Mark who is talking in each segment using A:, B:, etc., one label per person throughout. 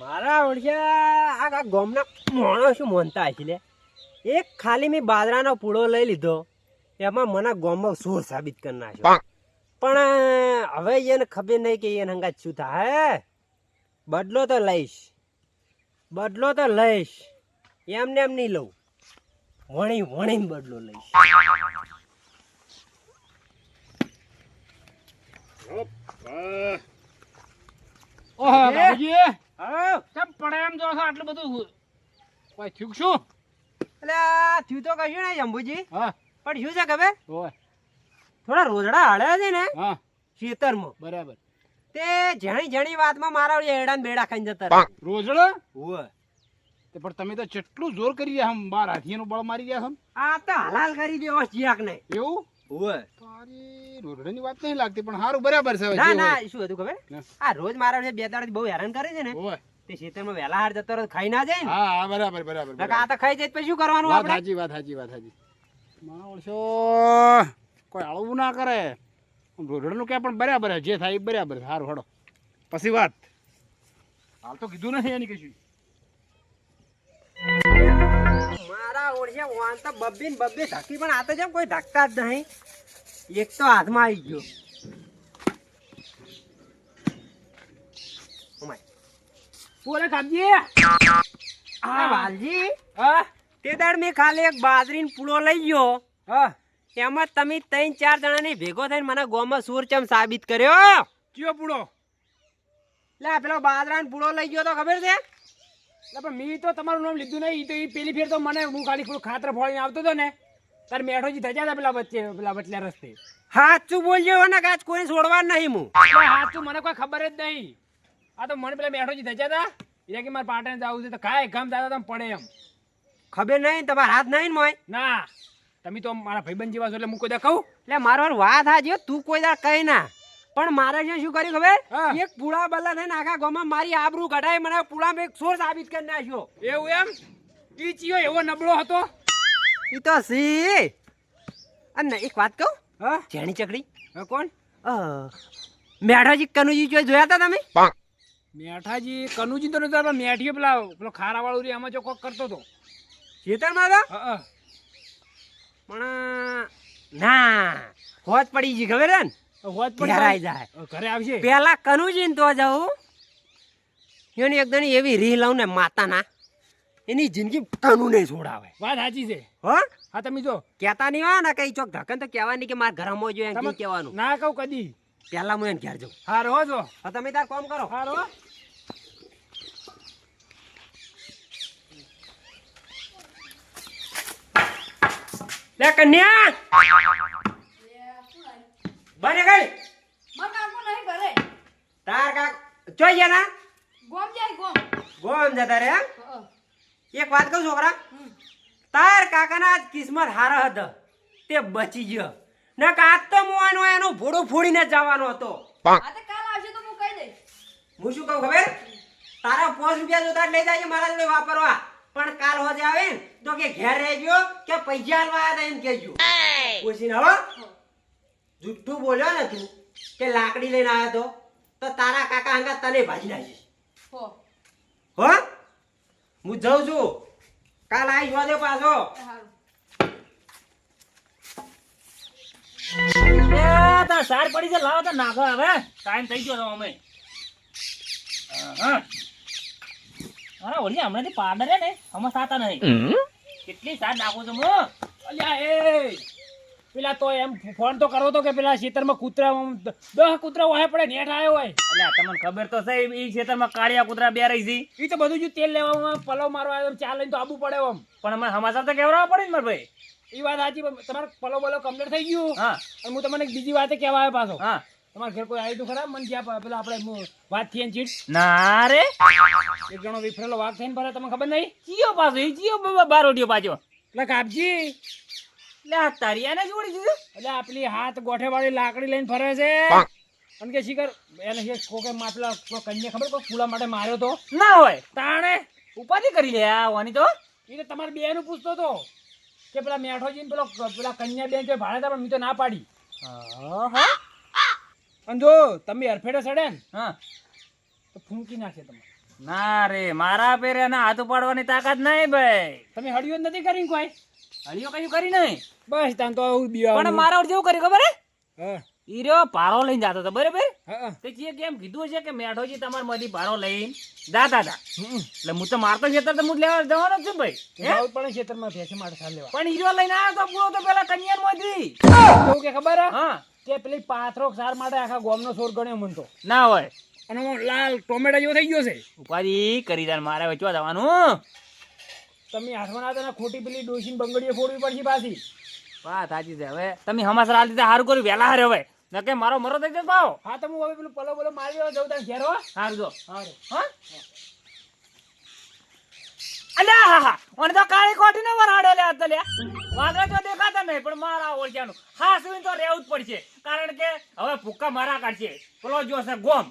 A: મારા ઓળખ્યા આ ગામના મોણો શું મોનતા હશે લે? એક ખાલી મેં બાજરાનો પૂળો લઈ લીધો એમાં મને ગામમાં સોર સાબિત કરી નાખ્યો. પણ હવે એને ખબર નહીં કે એને હંગાત શું થાય બદલો તો લઈશ બદલો તો લઈશ એમને એમ નહીં લઉં. વણી વણીને બદલો લઈશ.
B: ઓહો? બાબુજી
A: હા?
B: કેમ પડે એમ જો છો આટલું બધું? કોઈ થયું શું?
A: એટલે થયું તો કશું નહીં જંબુજી.
B: હા.
A: પણ શું છે ખબર? થોડા રોજડા હળ્યા છે ને
B: હા.
A: ખેતરમાં.
B: બરાબર.
A: તે જણી જણી વાતમાં મારા એડા ને બેડા ખાઈને જતા
B: રોજડા?
A: રોજડો
B: તે પણ તમે તો કેટલું જોર કરી રહ્યા હમ બાર હાથીનું બળ મારી રહ્યા હમ.
A: આ તો હલાલ કરી દેવો જીયાક નહીં
B: એવું? તારી રોજડાની વાત નહીં લાગતી પણ સારું બરાબર છે
A: ના શું હતું ખબર. આ રોજ મારા બે દાડા બહુ હેરાન કરે છે ને
B: ઓય.
A: તે ખેતરમાં વેલા હાર જતો ખાઈ ના જાય
B: હા હા બરાબર બરાબર
A: નકર આ તો ખાઈ જાય તો પછી શું કરવાનું આપણે?
B: સાચી વાત સાચી વાત સાચી માણસો કોઈ આળવું ના કરે. રોજડાનું કે પણ બરાબર છે જે થાય બરાબર છે. સારું હડો. પછી વાત. હાલ તો કીધું નથી એની કશું.
A: મારા ઓળખ્યા વાન તો બબ્બી ને બબ્બે ધકી પણ આ તો જેમ કોઈ ધક્કા જ નહીં. એક તો હાથમાં આવી ગયો.
B: બોલે કાપજી
A: આ વાલજી.
B: હા.
A: તે દાડ મેં ખાલી એક બાજરીનો પૂળો લઈ ગયો.
B: હા.
A: એમાં તમે ત્રણ ચાર જણાની ભેગો થઈને મને ગોમાં સુરચમ સાબિત કર્યો.
B: કયો પૂળો?
A: લે પેલો બાજરાનો પૂળો લઈ ગયો તો ખબર છે?
B: એટલે પણ મેં તો તમારું નામ લીધું નહીં. તો એ પેલી ફેર તો મને હું ખાલી થોડું ખાતર ફોડીને આવતો હતો ને તાર મેઠોજી થયા હતા પેલા વચ્ચે પેલા વચલા રસ્તે.
A: સાચું બોલજો ને કાચ કોઈ છોડવા નહીં હું.
B: હાચું મને કોઈ ખબર જ નહીં. આ તો મને પેલા મેઠોજી થયા હતા. એટલે કે મારે પાટણ જવું છે તો કાંઈ ગામ દાદા તમે પડે એમ.
A: ખબર નહીં તમારા હાથ નહીં મોય?
B: ના તમે તો મારા ભાઈબંધ જેવા છો એટલે હું કોઈ દા કહું
A: એટલે મારો વાત હાજી તું કોઈ દાડ કહી ના. પણ મારે છે શું કર્યું ખબર? એક પુળા બલ્લા થઈને આખા ગામમાં મારી આબરૂ કઢાઈ મને પુળા એક સોર સાબિત કરી નાખ્યો.
B: એવું એમ? ઈ ચિયો એવો નબળો હતો?
A: ઈ તો સી. અને એક વાત કહું?
B: હા?
A: જેણી ચકડી.
B: કોણ?
A: અ, મેઢાજી કનુજી જોઈ જોયા હતા તમે?
B: મેઠાજી કનુજી તો નતા પણ મેઠીઓ પેલા પેલો ખારા વાળું રે એમાં જો કોક કરતો હતો. હા હા.
A: પણ ના હોજ પડી ગઈ ખબર ને?
B: હોત પણ
A: ઘેરાઈ જાય.
B: ઘરે આવશે
A: પેલા કનુજી તો જવું એની એકદમ એવી રીહ લઉં ને માતાના. એની જિંદગી કનુ નહીં છોડાવે
B: વાત સાચી છે.
A: હો?
B: હા તમે જો.
A: કેતા નહીં હોય ને કઈ ચોક ઢકન તો કહેવાની કે મારા ઘરમાં જો એમ
B: કઈ
A: કહેવાનું.
B: ના કહું કદી.
A: પેલા હું એને ઘેર જાઉં.
B: હા રહો જો.
A: હા તમે તાર કામ કરો.
B: હા રહો.
A: લે કન્યા! બને ગઈ?
C: મને કાકો નહીં ઘરે
A: તાર કાક ચોઈ ના?
C: ગોમ જાય ગોમ.
A: ગોમ જતા રે
C: હા?
A: એક વાત કહું છોકરા? તાર કાકાના કિસ્મત હારો હતો. તે બચી ગયો. ને કાચ તો મોવાનો એનો ભોડો ફોડીને જવાનો હતો.
C: આ તો કાલ આવશે તો હું કહી દઈશ.
A: હું શું કહું ખબર? તારા પાંચ રૂપિયા જોતા લઈ જાય મારા જોડે વાપરવા. પણ કાલ હોજે આવે ને તો કે ઘેર રહેજો કે પૈસા આલવા આવ્યા હતા એમ કહેજો. પૂછીને હવે જુઠ્ઠું બોલ્યો ને તું કે લાકડી લઈને આવ્યો તો તો તારા કાકા હંગા તને ભાજી નાખી
C: હો.
A: હો? હું જાઉં છું. કાલ આવી જોવા દે પાછો
C: સારું
D: તાર સાર પડી છે લાવો તો નાખો હવે. ટાઈમ થઈ ગયો અમે. હા અરે ઓલી હમણાંથી પાડર ને. હમણાં સાતા નહીં. કેટલી સાર નાખું છું હું?
B: અલ્યા એ. પેલા તો એમ ફોન તો કરવો તો કે પેલા ખેતરમાં કૂતરા આમ દ- દહ કૂતરા વાહે પડે નેઠ આવ્યો હોય.
D: એટલે તમને ખબર તો છે ઈ ખેતરમાં કાળિયા કૂતરા બે રહી છે.
B: એ તો બધું જ તેલ લેવામાં પલવ મારવા આવ્યો ચા લઈને તો આબુ પડે આમ.
D: પણ અમારે સમાચાર તો કહેવડાવવા પડે ને મારા ભાઈ?
B: એ વાત સાચી તમારે પલવ બલવ કમ્પ્લીટ થઈ ગયું.
D: હા.
B: અને હું તમને બીજી વાતે કહેવા આવ્યો પાછો.
D: હા.
B: તમારા ઘેર કોઈ આવ્યું ખરાબ ખરા? મને જ્યાં પેલા આપણે વાત થઈ ને ચીટ
D: ના રે.
B: એક જણો વિફરેલો વાઘ થઈને ફરે તમને ખબર નહીં?
D: જીઓ પાછો એ જીઓ બ- બારોટીયો પાછો.
B: એટલે કાપજી
D: એટલે આ તારી એને જોડી દીધું
B: એટલે આપણી હાથ ગોઠે વાળી લાકડી લઈને ફરે છે. અને કે શિખર એને કે કોકે માપલા કન્યા ખબર કોઈ ફૂલા માટે માર્યો તો?
D: ના હોય.
B: તાણે?
D: ઉપાધિ કરી લે આ વાની તો.
B: એ તો તમારે બેનું પૂછતો તો કે પેલા મેઠોજી ને પેલો પેલા કન્યા બેન કે ભાડે તા પણ મેં તો ના પાડી.
D: હા
B: અને જો તમે હરફેટે સડે ને
D: હા.
B: તો ફૂંકી નાખે તમે
D: ના રે મારા પેરે હાથ ઉપાડવાની તાકાત નહીં ભાઈ.
B: તમે હળિયો જ નથી કરી કોઈ?
D: હળીઓ કયું કરી નહીં.
B: બસ તાન તો આવું બીવા
D: પણ મારા જેવું કર્યું ખબર હે?
B: હા.
D: ઈ રહ્યો પારો લઈને જાતો હતો બરાબર?
B: હા
D: તે જે કેમ કીધું છે કે મેઠોજી તમાર મધી પારો લઈને જાતા હતા. એટલે હું તો મારતો ખેતર તો હું લેવા જવાનો છું ભાઈ?
B: જાવું પડે ખેતરમાં ભેંસ માટે સાલ લેવા.
D: પણ હીરો લઈને આવ્યો તો પૂરો તો પેલા કન્યારમાંથી
B: કેવું કે ખબર હે?
D: હા.
B: તે પેલી પાથરો સાર માટે આખા ગોમનો સોર ગણ્યો મન તો.
D: ના હોય.
B: અને લાલ ટોમેટા જેવો થઈ ગયો છે.
D: ઉપાધી કરી દાન મારે વેચવા જવાનું?
B: તમે હાથમાં ના તો ખોટી પેલી ડોસીને બંગડીએ ફોડવી પડશે પાછી.
D: વાત સાચી છે. હવે તમે હમાસર હાલ લીધે સારું કર્યું વહેલા હારે હવે. નકે મારો મરો થઈ જશે ભાવ
B: હા તમે હવે પેલું પલો પલો મારી દેવા જવું ત્યાં ઘેર હો.
D: સારું જો.
B: હારું.
D: હા? અલ્યા હા હા મને તો કાળી કોટી ને વરાડે લે તો લે વાગડા તો દેખાતા નહીં પણ મારા ઓળખ્યાનું હા સુઈ તો રહેવું જ પડશે. કારણ કે હવે ભૂક્કા મારા કાઢશે. પેલો જોશે ગોમ.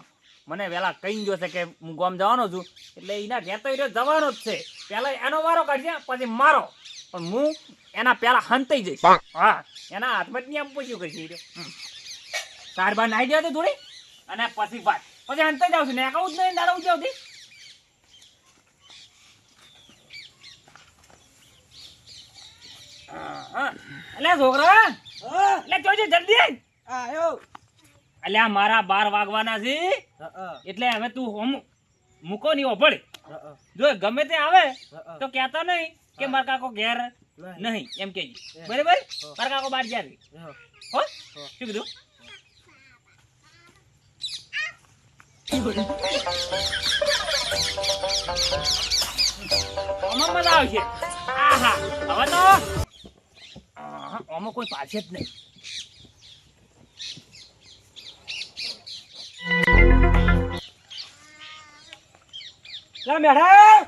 D: મને વેલા કઈ જોશે કે હું ગોમ જવાનો છું. એટલે એના ઘેર તો ઈરો જવાનો જ છે. પેલા એનો વારો કાઢશે પછી મારો. પણ હું એના પેલા હંતાઈ જઈશ. હા એના હાથમાં જ નહીં આમ પૂછ્યું કરશે તાર બાર નાઈ જતી થોડી અને પછી વાત. પછી હંતાઈ જાવ છું. ને આવું જ નહીં દાડા ઉજાવતી એટલે છોકરા. એટલે જોજે જલ્દી આય. અલ્યા મારા બાર વાગવાના છે. એટલે હવે તું હોમ મૂકો નહીં ઓભળ જો ગમે તે આવે તો કહેતો નહીં કે મારા કાકો ઘેર નહીં. એમ કેજી બરાબર? મારા કાકો બાર જાય. હો. શું કીધું? આમાં મજા આવશે. આહા. હવે તો આમાં કોઈ પાસે જ નહીં.
A: લે મેઢા!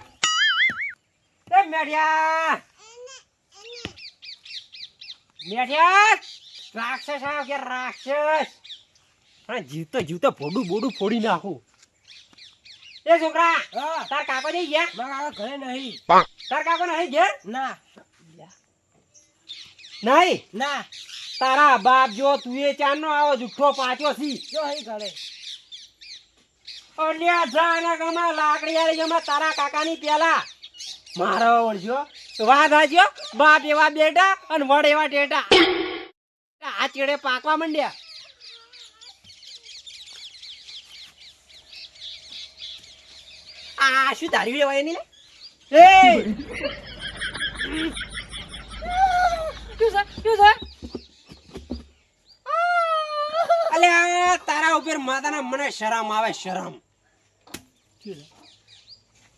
A: એ મેઢિયા! મેઢિયા! રાક્ષસ આવ્યો કે રાક્ષસ? હા જીવતો જીવતો ભોડું બોડું ફોડી નાખું. એ છોકરા તાર કાકો નહીં ગયા
B: મારા ઘરે નહીં.
A: તાર કાકો નહીં ઘેર?
B: ના.
A: નહીં?
B: ના.
A: તારા બાપ જો તું એ ચાંદનો આવો જુઠ્ઠો પાછો છી
B: જો અહીં ઘરે.
A: અલ્યા લાકડી આલી ગામમાં તારા કાકાની પેલા. મારો ઓળજો. વાત હાજ્યો બાપ એવા બેટા અને વડ એવા ટેટા. આ ચેડે પાકવા માંડ્યા. આ શું ધારી લેવાય એની લે? એ! અલ્યા તારા ઉપર માતાના મને શરમ આવે શરમ.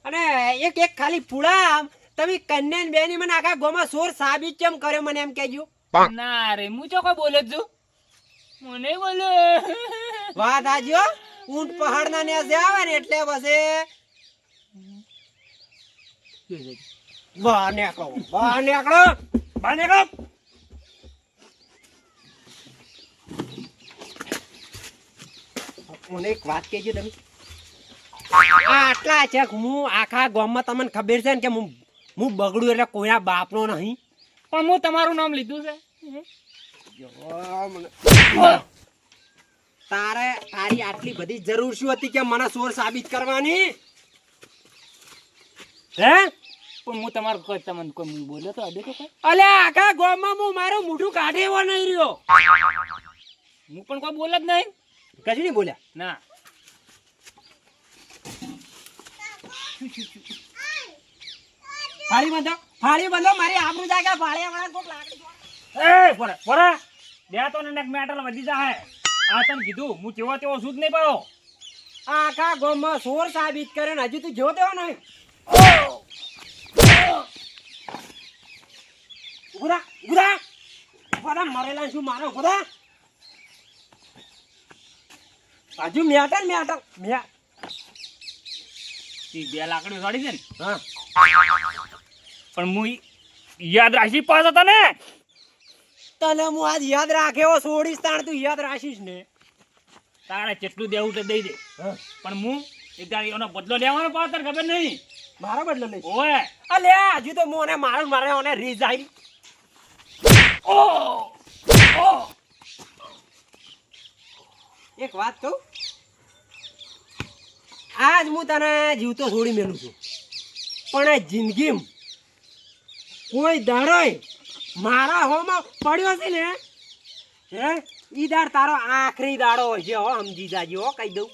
A: અને એક એક ખાલી પૂળા તમે કન્યા ને બેની મને આખા ગોમાં સોર સાબિત કેમ કર્યો મને એમ કેજો
D: ના રે હું ચોખ્ખો બોલે છું. મને બોલે.
A: વાત આજો ઊંટ પહાડ ના નેસે આવે ને એટલે બસે બહાર નીકળો બહાર નીકળો બહાર નીકળો. મને એક વાત કહેજો તમે. આટલા છે હું આખા ગામમાં તમને ખબર છે ને કે હું હું બગડું એટલે કોઈના બાપનો નહીં.
D: પણ હું તમારું નામ લીધું છે.
A: તારે તારી આટલી બધી જરૂર શું હતી કે મને સોર સાબિત કરવાની? હે?
D: પણ હું તમારું કોઈ તમને કોઈ બોલ્યો તો અડે તો
A: અલે આખા ગામમાં હું મારું મોઢું કાઢે એવો નહીં રહ્યો.
D: હું પણ કોઈ બોલ જ નહીં.
A: કશું નહીં બોલ્યા?
D: ના.
A: ફાળી બંધો ફાળી બંધો મારી આબરૂ જાગે ફાળી વાળા કોક લાકડી
D: એ પોરા પોરા બે તો ને મેટલ વધી જાય આ તને કીધું હું કેવો તેવો શું જ નહીં પાડો.
A: આખા ગામમાં સોર સાબિત કરે ને હજુ તું જો તેવો નહીં. ગુરા ઉભરા મરેલા શું મારો ઉભરા હજુ મેટલ મેટલ મે
D: બે લાકડીઓ સાડી છે ને.
A: હા.
D: પણ હું યાદ રાખી પાસ હતા ને
A: તને હું આજ યાદ રાખ્યો છોડીશ તાણ તું યાદ રાખીશ ને.
D: તારે જેટલું દેવું તો દઈ દે.
A: હા.
D: પણ હું એક એનો બદલો લેવાનો પાસ તને ખબર નહીં?
A: મારો બદલો લઈ
D: ઓય.
A: અલે હજુ તો મોને મારું મારે ઓને રીઝ ઓ! એક વાત કહું? આજ હું તને જીવતો છોડી મેલું છું. પણ એ જિંદગી કોઈ દાડોય મારા હોમાં પડ્યો છે ને હે? ઈ દાડ તારો આખરી દાડો હોય છે હો સમજી જાજે હો કહી દઉં.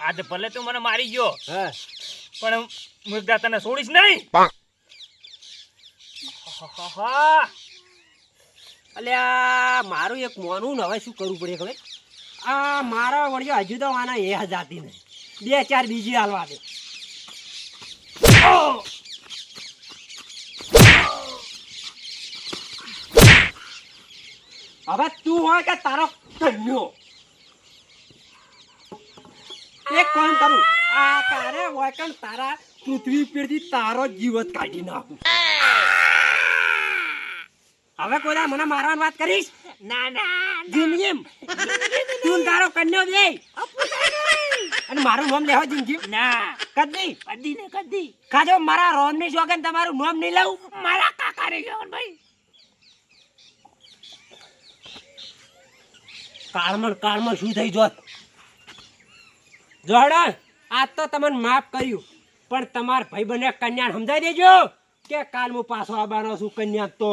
D: આજે ભલે તું મને મારી ગયો
A: હે.
D: પણ મુર્દા તને છોડીશ નહીં.
A: અલ્યા મારું એક મોનું ને હવે શું કરવું પડે ખબર? આ મારા વળ્યો હજુ તો આના એ હજાતી નહીં બે ચાર બીજી હાલવા દે. હવે તું હોય કે તારો કન્યો એક કામ કરું આ તારે હોય કે તારા પૃથ્વી પરથી તારો જીવત કાઢી નાખું. હવે કોઈ મને મારવાની વાત કરીશ? ના ના જિંદગી તું તારો કન્યો બે અને મારું નામ લેવા જિંદગી ના. કદી? કદી ને કદી. કાજો મારા રોનની શોખન તમારું નામ નહીં લઉં મારા કાકા ને શોખન ભાઈ. કાળમાં કાળમાં શું થઈ જોત? જોડો આ તો તમને માફ કર્યું. પણ તમાર ભાઈ બને કન્યા સમજાઈ દેજો કે કાલ હું પાછો આવવાનો છું કન્યા તો.